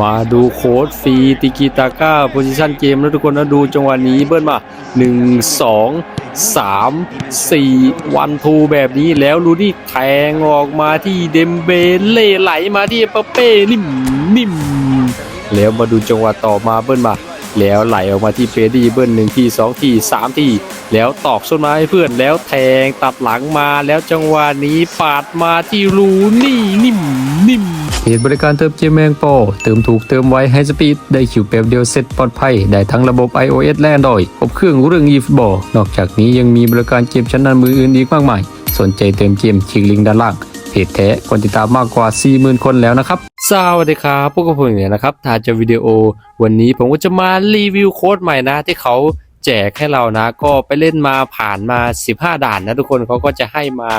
มาดูโค้ดฟรีติกิตาก้าโพซิชันเกมแล้วทุกคนนะดูจังหวะนี้เบิ้ลมา 1 2 3 4 วันทูแบบนี้แล้วลูนี่แทงออกมาที่เดมเบเล่ไหลมาที่เปเป้นิ่มนิ่มแล้วมาดูจังหวะต่อมาเบิ้ลมา แล้วไหลออกมาที่เฟรดดี้เบิ้ลหนึ่งทีสองทีสามทีแล้วตอกส้นไม้ให้เพื่อนแล้วแทงตัดหลังมาแล้วจังหวะนี้ปาดมาที่รูนี่นิ่มนิ่ม เพจบริการเติมเกมแมงโปเติมถูกเติมไวให้สปีดได้คิวแป๊บเดียวเสร็จปลอดภัย ได้ทั้งระบบ iOS และ Android ครบเครื่องเรื่อง eFootball นอกจากนี้ยังมีบริการเกมชั้นนำมืออื่นอีกมากมาย สนใจเติมเกมคลิกลิงก์ด้านล่างเพจแท้คนติดตามมากกว่า 40,000 คนแล้วนะครับ สวัสดีครับพวกกับผมเนี่ยนะครับถ้าจะวิดีโอ วันนี้ผมก็จะมารีวิวโค้ดใหม่นะที่เขาแจกให้เรานะก็ไปเล่นมาผ่านมา 15 ด่านนะทุกคนเขาก็จะให้มา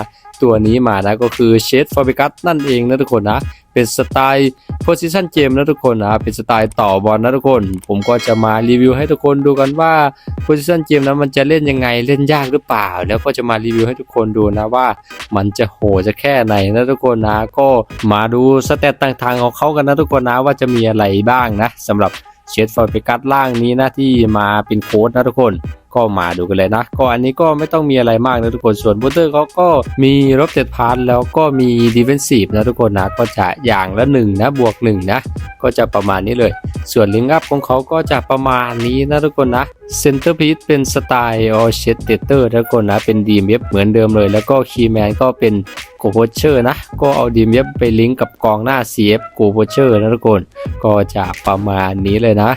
ตัวนี้มานะก็คือเชดฟอร์บิกัสนั่นเองนะทุกคนนะ เป็นสไตล์โพซิชันเกมนะทุกคนนะเป็นสไตล์ต่อบอลนะทุกคน ผมก็จะมารีวิวให้ทุกคนดูกันว่าโพซิชันเกมนั้นมันจะเล่นยังไงเล่นยากหรือเปล่า แล้วก็จะมารีวิวให้ทุกคนดูนะว่า มันจะโหจะแค่ไหนนะทุกคนนะก็มาดูสเตตต่างๆของเขากันนะทุกคนนะว่าจะมีอะไรบ้างนะสำหรับเชดฟอร์ไปกัดล่างนี้นะที่มาเป็นโค้ดนะทุกคน ก็มาดูกันเลยนะ ก็อันนี้ก็ไม่ต้องมีอะไรมากนะทุกคนส่วนบูเตอร์เขาก็มีรบเจ็ดพาร์ทแล้วก็มีดีเฟนซีฟนะทุกคนนะก็จะอย่างละหนึ่งนะบวกหนึ่งนะก็จะประมาณนี้เลย ส่วนลิงก์อัพของเขาก็จะประมาณนี้นะทุกคนนะเซนเตอร์พีซเป็นสไตล์ออเชตเตอร์ทุกคนนะเป็นดีมเอฟเหมือนเดิมเลย แล้วก็คีแมนก็เป็นโกโพเชอร์นะ ก็เอาดีมเอฟไปลิงก์กับกองหน้า CF โกโพเชอร์นะทุกคน ก็จะประมาณนี้เลยนะ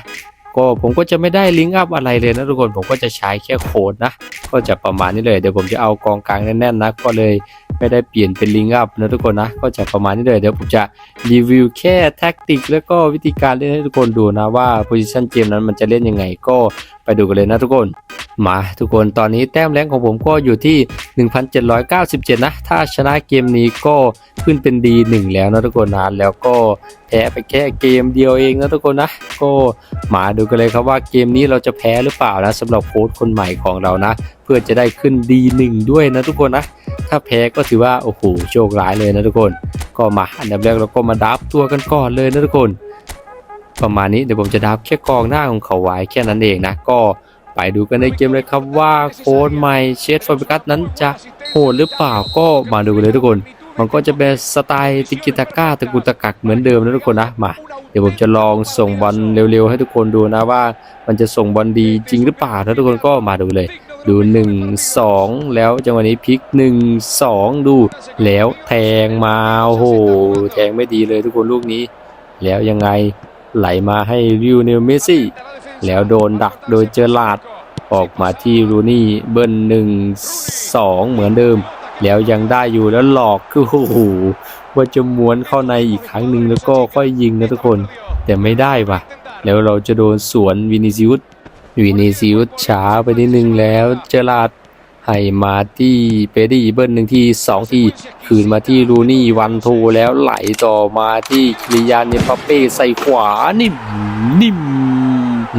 ก็ผมก็จะไม่ได้ลิงก์อัพอะไรเลยนะทุกคนผมก็จะใช้แค่โค้ดนะ ก็จะประมาณนี้เลยเดี๋ยวผมจะเอากองกลางแน่นๆนะก็เลยไม่ได้เปลี่ยนเป็นลิงก์อัพนะทุกคนนะ ก็จะประมาณนี้เลยเดี๋ยวผมจะรีวิวแค่แท็กติก แล้วก็วิธีการเล่นให้ทุกคนดูนะว่าโพซิชันเกมนั้นมันจะเล่นยังไงก็ ไปดูกันเลยนะทุกคน มาทุกคนตอนนี้แต้มแรงของผมก็อยู่ที่ 1797 นะ ถ้าชนะเกมนี้ก็ขึ้นเป็นดีหนึ่งแล้วนะทุกคนนะแล้วก็แพ้ไปแค่เกมเดียวเองนะทุกคนนะ ก็มาดูกันเลยครับว่าเกมนี้เราจะแพ้หรือเปล่านะสำหรับโค้ชคนใหม่ของเรานะ เพื่อจะได้ขึ้นดีหนึ่งด้วยนะทุกคนนะ ถ้าแพ้ก็ถือว่าโอ้โหโชคร้ายเลยนะทุกคน ก็มาอันดับแรกเราก็มาดับตัวกันก่อนเลยนะทุกคน ประมาณนี้เดี๋ยวผมจะดับแค่กองหน้าของเขาไว้แค่นั้นเองนะก็ไปดูกันในเกมเลยครับว่าโค้ดใหม่เชดฟอร์บิกัสนั้นจะโหดหรือเปล่าก็มาดูกันเลยทุกคน มันก็จะเป็นสไตล์ติกิตาก้าตะกุตะกักเหมือนเดิมนะทุกคนนะมาเดี๋ยวผมจะลองส่งบอลเร็วๆ ให้ทุกคนดูนะว่า มันจะส่งบอลดีจริงหรือเปล่านะทุกคนก็มาดูเลย ดู 1 2 แล้วจังหวะนี้พลิก 1 2 ดูแล้วแทงมาโอ้โหแทงไม่ดีเลยทุกคนลูกนี้ แล้วยังไง ไหลมาให้ริวเนลเมซี่ แล้วโดนดักโดยเจอลาด ออกมาที่รูนี่เบิ้ลหนึ่งสองเหมือนเดิม แล้วยังได้อยู่แล้วหลอกคือโอ้โหว่าจะม้วนเข้าในอีกครั้งหนึ่งแล้วก็ค่อยยิงนะทุกคน แต่ไม่ได้ว่ะ แล้วเราจะโดนสวนวินิซิอุสวินิซิอุสช้าไปนิดนึงแล้วเจอลาด ให้มาที่เปดี้เบิ้ลหนึ่งที่สองที่คืนมาที่รูนี่วันโทแล้วไหลต่อมาที่คิริยานเนปาเป้ใส่ขวานิ่มนิ่ม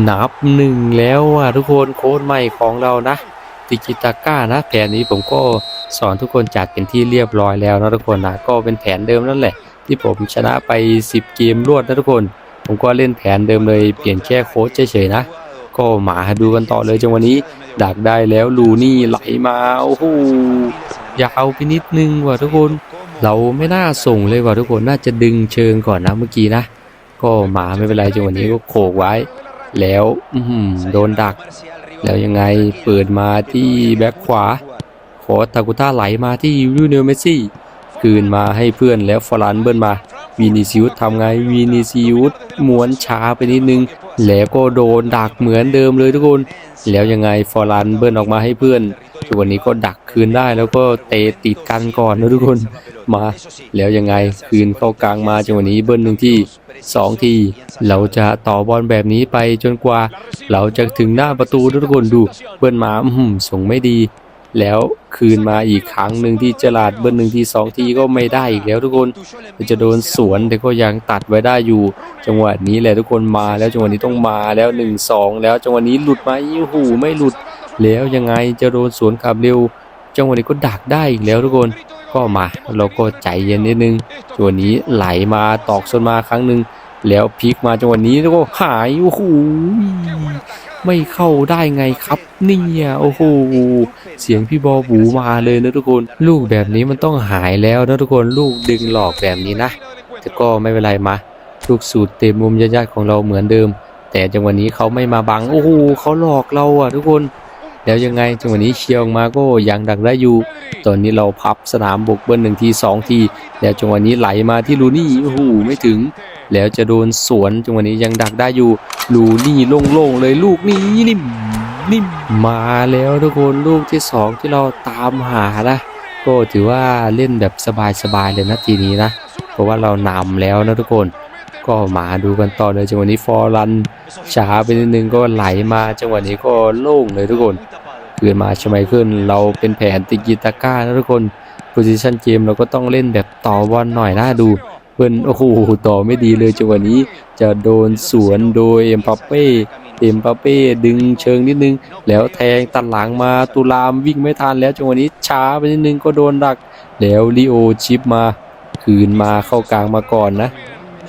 นับหนึ่งแล้วอะทุกคนโค้ดใหม่ของเรานะติกิตาก้านะแผนนี้ผมก็สอนทุกคนจัดเป็นที่เรียบร้อยแล้วนะทุกคนนะก็เป็นแผนเดิมนั่นแหละ ที่ผมชนะไป 10 เกมรวดนะทุกคน ผมก็เล่นแผนเดิมเลยเปลี่ยนแค่โค้ดเฉยๆนะ ก็มาดูกันต่อเลยจังวันนี้ ดักได้แล้วลูนี่ไหลมาโอ้โหยาวไปนิดนึงว่ะทุกคน เราไม่น่าส่งเลยว่ะทุกคนน่าจะดึงเชิงก่อนนะเมื่อกี้นะ ก็หมาไม่เป็นไรจังวันนี้ก็โขกไว้ แล้วอืโดนดัก แล้วยังไงเปิดมาที่แบ็คขวา ขอตากุต้าไหลมาที่วิลเนลเมสซี่ คืนมาให้เพื่อนแล้วฟอรันเบิ้ลมาวีนิซิอุสทำไงวีนิซิอุสม้วนช้าไปนิดนึง แล้วก็โดนดักเหมือนเดิมเลยทุกคน แล้วยังไงฟอรันเบิ้ลออกมาให้เพื่อนตัวนนี้ก็ดักคืนได้แล้วก็เตะติดกันก่อนนะทุกคนมาแล้วยังไงคืนเข้ากลางมาจังหวะนี้เบิ้ลหนึ่งที่สองทีเราจะต่อบอลแบบนี้ไปจนกว่า เราจะถึงหน้าประตูทุกคนดู เบิ้ลมาอื้อหือส่งไม่ดี แล้วคืนมาอีกครั้งหนึ่งที่เจลาดเบิ้ลหนึ่งที่สองทีก็ไม่ได้อีกแล้วทุกคนจะโดนสวนแต่ก็ยังตัดไว้ได้อยู่ จังหวะนี้แหละทุกคนมาแล้วจังหวะนี้ต้องมาแล้วหนึ่งสองแล้วจังหวะนี้หลุดไหมโอ้โหไม่หลุด แล้วยังไงจะโดนสวนขับเร็ว จังหวะนี้ก็ดักได้อีกแล้วทุกคนก็มาเราก็ใจเย็นนิดนึงจังหวะนี้ไหลมาตอกส้นมาครั้งหนึ่งแล้วพลิกมาจังหวะนี้แล้วก็หายโอ้โห ไม่เข้าได้ไงครับเนี่ยโอ้โหเสียงพี่บอบูมาเลยนะทุกคน ลูกแบบนี้มันต้องหายแล้วนะทุกคนลูกดึงหลอกแบบนี้นะแต่ก็ไม่เป็นไรมาลูกสูตรเต็มมุมญาติๆของเราเหมือนเดิม แต่จังหวะนี้เขาไม่มาบังโอ้โหเขาหลอกเราอะทุกคน แล้วยังไงจังหวะนี้เชียร์ออกมาก็ยังดักได้อยู่ ตอนนี้เราพับสนามบุกเบิ้ลหนึ่งทีสองทีแล้วจังหวะนี้ไหลมาที่ลูนี่โอ้โหไม่ถึง แล้วจะโดนสวนจังหวะนี้ยังดักได้อยู่ ลูนี่โล่งๆเลยลูกนี้นิ่มนิ่มมาแล้วทุกคนลูกที่สองที่เราตามหานะก็ถือว่าเล่นแบบสบายๆเลยนะทีนี้นะ เพราะว่าเรานำแล้วนะทุกคน ก็มาดูกันต่อเลยจังหวะนี้ฟอร์รันช้าไปนิดนึงก็ไหลมาจังหวะนี้ก็โล่งเลยทุกคนเกินมาใช่ไหมขึ้นเราเป็นแผนติกิตาก้านะทุกคนโพซิชันเกมเราก็ต้องเล่นแบบต่อบอลหน่อยน่าดูเพื่อนโอ้โหต่อไม่ดีเลยจังหวะนี้จะโดนสวนโดยเอ็มปัปเป้เอ็มปัปเป้ดึงเชิงนิดนึง แล้วแทงตัดหลังมาตุลามวิ่งไม่ทันแล้วจังหวะนี้ช้าไปนิดนึงก็โดนดัก แล้วลิโอชิปมา คืนมาเข้ากลางมาก่อนนะ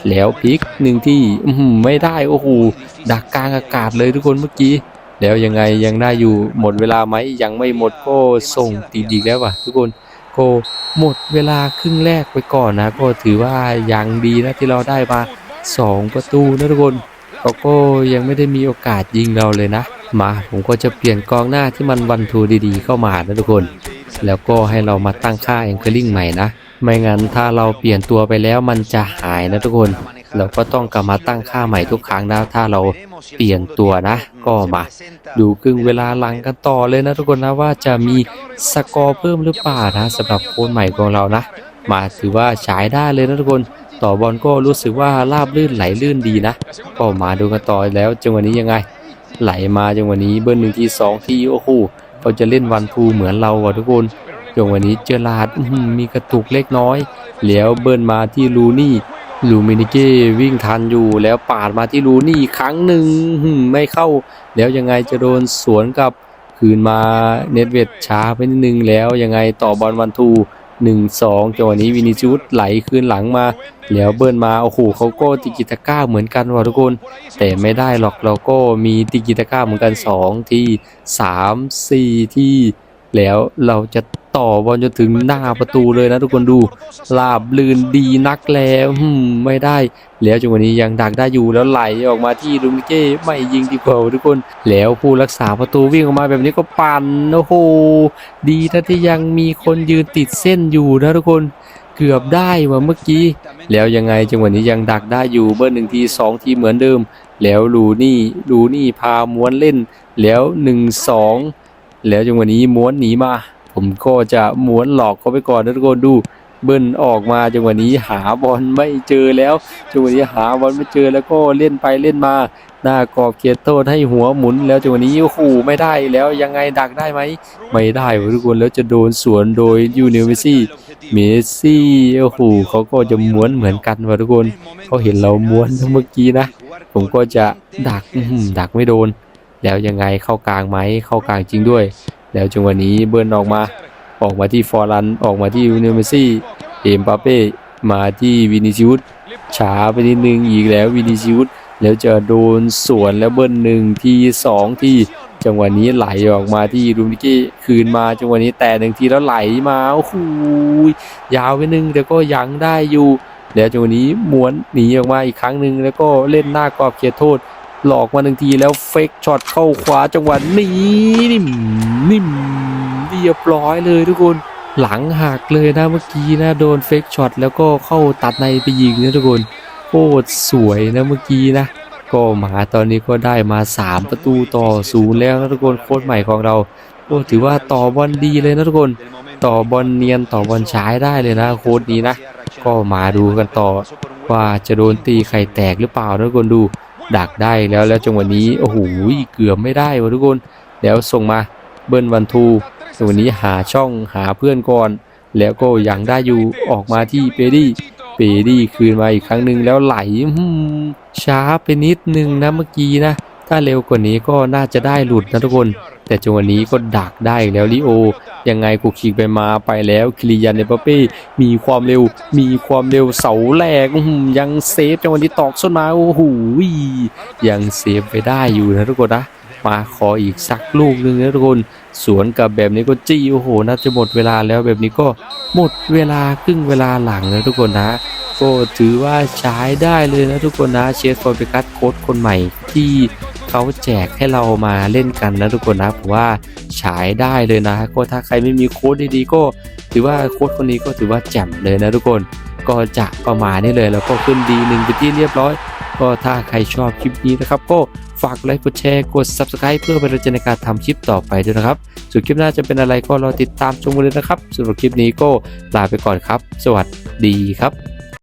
แล้วพลิกหนึ่งที่อืไม่ได้โอ้โหดักกลางอากาศเลยทุกคนเมื่อกี้ แล้วยังไงยังได้อยู่หมดเวลาไหมยังไม่หมดก็ส่งตีดีแล้วว่ะทุกคนก็หมดเวลาครึ่งแรกไปก่อนนะ ก็ถือว่ายังดีนะที่เราได้มาสองประตูนะทุกคนเขาก็ยังไม่ได้มีโอกาสยิงเราเลยนะ มาผมก็จะเปลี่ยนกองหน้าที่มันวันทูดีๆ เข้ามานะทุกคน แล้วก็ให้เรามาตั้งค่าแองเกอร์ลิงใหม่นะ ไม่งั้นถ้าเราเปลี่ยนตัวไปแล้วมันจะหายนะทุกคน เราก็ต้องกลับมาตั้งค่าใหม่ทุกครั้งนะ ถ้าเราเปลี่ยนตัวนะ ก็มาดูครึ่งเวลาหลังกันต่อเลยนะทุกคนนะว่าจะมีสกอร์เพิ่มหรือเปล่านะสำหรับโค้ชใหม่ของเรานะ มาถือว่าใช้ได้เลยนะทุกคนต่อบอลก็รู้สึกว่าราบลื่นไหลลื่นดีนะ ก็มาดูกันต่อแล้วจังหวะนี้ยังไง ไหลมาจังหวะนี้เบิ้ลหนึ่งทีสองทีโอ้โหเขาจะเล่นวันทูเหมือนเราอะทุกคน จังหวะนี้เจอลาดมีกระตุกเล็กน้อย แล้วเบิ้ลมาที่ลูนี่ลูมินิเก้วิ่งทันอยู่แล้วปาดมาที่ลูนี่อีกครั้งหนึ่งไม่เข้า แล้วยังไงจะโดนสวนกลับคืนมาเน็ตเวทช้าไปนิดนึงแล้วยังไงต่อบอลวันทูหนึ่งสองจังหวะนี้วินิจูดไหลคืนหลังมา แล้วเบิ้ลมาโอ้โหเขาก็ติกิตาก้าเหมือนกันว่ะทุกคน แต่ไม่ได้หรอกเราก็มีติกิตาก้าเหมือนกันสองที่สามสี่ที่ แล้วเราจะ ต่อบอลจนถึงหน้าประตูเลยนะทุกคนดูลาบลื่นดีนักแล้วไม่ได้ แล้วจังหวะนี้ยังดักได้อยู่แล้วไหลออกมาที่ลุมิเก้ไม่ยิงดีกว่าทุกคน แล้วผู้รักษาประตูวิ่งออกมาแบบนี้ก็ปั่นโอ้โหดีถ้าที่ยังมีคนยืนติดเส้นอยู่นะทุกคนเกือบได้ว่าเมื่อกี้ แล้วยังไงจังหวะนี้ยังดักได้อยู่เบอร์หนึ่งทีสองทีเหมือนเดิม แล้วลูนี่ลูนี่พาม้วนเล่น แล้วหนึ่งสองแล้วจังหวะนี้ม้วนหนีมา ผมก็จะม้วนหลอกเขาไปก่อนนะทุกคนดูเบิ้ลออกมาจังหวะนี้หาบอลไม่เจอแล้วจังหวะนี้หาบอลไม่เจอแล้วก็เล่นไปเล่นมา หน้ากรอบเขตโทษให้หัวหมุนแล้วจังหวะนี้โอ้โหไม่ได้แล้วยังไงดักได้ไหมไม่ได้ทุกคนแล้วจะโดนสวนโดยยูเนเวซี่เมซี่โอ้โหเขาก็จะม้วนเหมือนกันว่ะทุกคนเขาเห็นเราม้วนเมื่อกี้นะ ผมก็จะดักดักไม่โดน แล้วยังไงเข้ากลางไหมเข้ากลางจริงด้วย แล้วจังหวะนี้เบิร์นออกมา ออกมาที่ฟอร์ลัน ออกมาที่วินิเมซี่เอ็มปาเป้มาที่วินิชิอุสช้าไปนิดนึงอีกแล้ววินิชิอุสแล้วจะโดนสวนแล้วเบิ้ลหนึ่งทีสองที่จังหวะนี้ไหลออกมาที่รูมิเก้คืนมาจังหวะนี้แต่หนึ่งทีแล้วไหลมาโอ้โหยาวไปนึงแต่ก็ยังได้อยู่แล้วจังหวะนี้ม้วนหนีออกมาอีกครั้งหนึ่งแล้วก็เล่นหน้ากรอบเขตโทษ หลอกมาหนึ่งทีแล้วเฟกช็อตเข้าขวาจังหวะนี้นิ่มนิ่มเรียบร้อยเลยทุกคนหลังหักเลยนะเมื่อกี้นะโดนเฟกช็อตแล้วก็เข้าตัดในไปยิงนะทุกคนโคตรสวยนะเมื่อกี้นะ ก็หมาตอนนี้ก็ได้มา 3 ประตูต่อศูนย์แล้วนะทุกคนโค้ชใหม่ของเราก็ถือว่าต่อบอลดีเลยนะทุกคน ต่อบอลเนียนต่อบอลใช้ได้เลยนะโค้ดนี้นะ ก็มาดูกันต่อว่าจะโดนตีไข่แตกหรือเปล่านะทุกคนดู ดักได้แล้วแล้วจังหวะนี้โอ้โหเกือบไม่ได้วะทุกคนแล้วส่งมาเบิ้ลวันทูจังหวะนี้หาช่องหาเพื่อนก่อน แล้วก็ยังได้อยู่ออกมาที่เปดี้เปดี้คืนมาอีกครั้งหนึ่งแล้วไหลอื้อหือช้าไปนิดนึงนะเมื่อกี้นะ ถ้าเร็วกว่านี้ก็น่าจะได้หลุดนะทุกคน แต่จังหวะนี้ก็ดักได้อีกแล้วลิโอ ยังไงกูขีกไปมาไปแล้วคิริยันเนปเป้มีความเร็ว มีความเร็วเสาแรกอื้อหือยังเซฟจังหวะนี้ตอกส้นมาโอ้โหยังเซฟไปได้อยู่นะทุกคนนะมาขออีกสักลูกหนึ่งนะทุกคน สวนกับแบบนี้ก็จี้โอ้โหน่าจะหมดเวลาแล้วแบบนี้ก็หมดเวลาครึ่งเวลาหลังนะทุกคนนะก็ถือว่าใช้ได้เลยนะทุกคนนะเชฟฟอร์เบกัสโค้ดคนใหม่ที่ เขาแจกให้เรามาเล่นกันนะทุกคนนะผมว่าใช้ได้เลยนะก็ถ้าใครไม่มีโค้ดดีๆก็ ถือว่าโค้ดคนนี้ก็ถือว่าแจ่มเลยนะทุกคนก็จะประมาณนี้เลยแล้วก็ขึ้นดีหนึ่งไปที่เรียบร้อย ก็ถ้าใครชอบคลิปนี้นะครับ ก็ฝากไลค์กดแชร์กด Subscribe เพื่อเป็นแรงใจในการทำคลิปต่อไปด้วยนะครับส่วนคลิปหน้าจะเป็นอะไรก็รอติดตามชมกันเลยนะครับสำหรับคลิปนี้ก็ลาไปก่อนครับ สวัสดีครับ